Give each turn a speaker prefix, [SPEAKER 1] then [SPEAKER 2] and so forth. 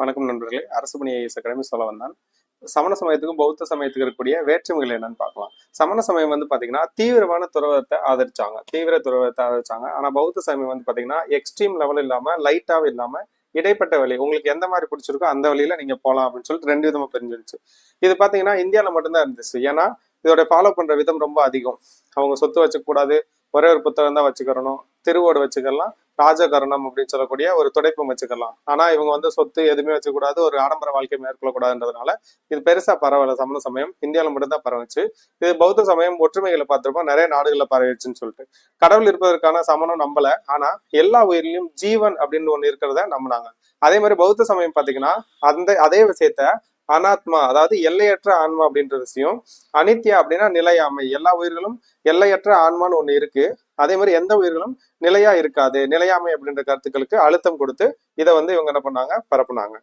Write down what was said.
[SPEAKER 1] வணக்கம் நண்பர்களே. அரசு பணி ஐஎஸ் அகாடமி சொல்ல வந்தான் சமண சமயத்துக்கும் பௌத்த சமயத்துக்கு இருக்கக்கூடிய வேற்றுமைகள் என்னன்னு பார்க்கலாம். சமண சமயம் வந்து பாத்தீங்கன்னா தீவிரமான துறவரத்தை ஆதரிச்சாங்க. தீவிர துறவரத்தை ஆதரிச்சாங்க. ஆனா பௌத்த சமயம் வந்து பாத்தீங்கன்னா எக்ஸ்ட்ரீம் லெவல் இல்லாம லைட்டாவும் இல்லாம இடைப்பட்ட வழி. உங்களுக்கு எந்த மாதிரி பிடிச்சிருக்கோ அந்த வழியில நீங்க போகலாம் அப்படின்னு சொல்லிட்டு ரெண்டு விதமா பிரிஞ்சிருச்சு. இது பாத்தீங்கன்னா இந்தியால மட்டும்தான் இருந்துச்சு. ஏன்னா இதோட ஃபாலோ பண்ற விதம் ரொம்ப அதிகம். அவங்க சொத்து வச்சுக்கூடாது ஒரே ஒரு புத்தகம் தான் வச்சுக்கிறணும். திருவோடு வச்சுக்கலாம். ராஜகரணம் அப்படின்னு சொல்லக்கூடிய ஒரு துடைப்பம் வச்சுக்கலாம். ஆனா இவங்க வந்து சொத்து எதுவுமே வச்சுக்கூடாது ஒரு ஆடம்பர வாழ்க்கை மேற்கொள்ளக்கூடாதுன்றதுனால இது பெருசா பரவாயில்ல. சமண சமயம் இந்தியாவில் மட்டும்தான் பரவச்சு. இது பௌத்த சமயம் ஒற்றுமைகளை பார்த்திருப்போம். நிறைய நாடுகளில் பரவிச்சுன்னு சொல்லிட்டு. கடவுள் இருப்பதற்கான சமணம் நம்பல. ஆனா எல்லா உயிரிலும் ஜீவன் அப்படின்னு ஒன்று இருக்கிறத நம்பினாங்க. அதே மாதிரி பௌத்த சமயம் பாத்தீங்கன்னா அந்த அதே விஷயத்த அனாத்மா அதாவது எல்லையற்ற ஆன்மா அப்படின்ற விஷயம். அனித்யா அப்படின்னா நிலையாமை. எல்லா உயிர்களும் எல்லையற்ற ஆன்மான்னு ஒண்ணு இருக்கு. அதே மாதிரி எந்த உயிர்களும் நிலையா இருக்காது. நிலையாமை அப்படின்ற கருத்துக்களுக்கு அழுத்தம் கொடுத்து இதை வந்து இவங்க என்ன பண்ணாங்க? பரப்புனாங்க.